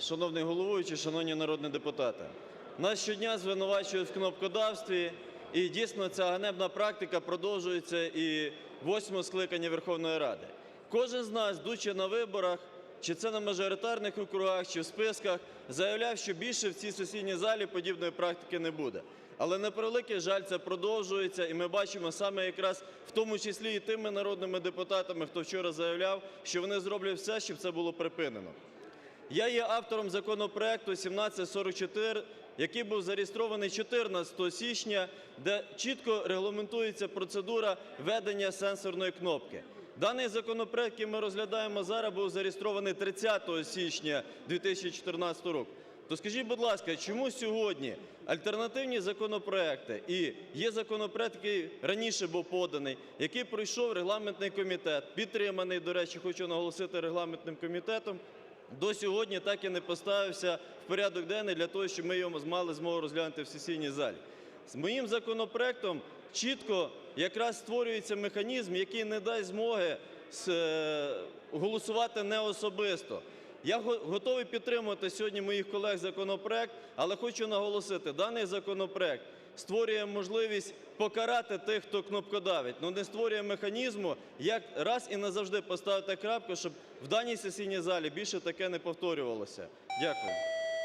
Шановний головуючий, шановні народні депутати, нас щодня звинувачують в кнопкодавстві, і дійсно ця ганебна практика продовжується і в восьмому скликанні Верховної Ради. Кожен з нас, будучи на виборах, чи це на мажоритарних округах, чи в списках, заявляв, що більше в цій сесійній залі подібної практики не буде. Але на превеликий жаль, це продовжується, і ми бачимо саме якраз в тому числі і тими народними депутатами, хто вчора заявляв, що вони зроблять все, щоб це було припинено. Я є автором законопроекту 1744, який був зареєстрований 14 січня, де чітко регламентується процедура введення сенсорної кнопки. Даний законопроект, який ми розглядаємо зараз, був зареєстрований 30 січня 2014 року. То скажіть, будь ласка, чому сьогодні альтернативні законопроекти і є законопроект, який раніше був поданий, який пройшов регламентний комітет, підтриманий, до речі, хочу наголосити регламентним комітетом, до сьогодні так і не поставився в порядок денний для того, щоб ми його мали змогу розглянути в сесійній залі. З моїм законопроектом чітко якраз створюється механізм, який не дасть змоги е, голосувати не особисто. Я готовий підтримувати сьогодні моїх колег законопроект, але хочу наголосити, даний законопроект створює можливість покарати тих, хто кнопкодавить, але не створює механізму, як раз і назавжди поставити крапку, щоб в даній сесійній залі більше таке не повторювалося. Дякую.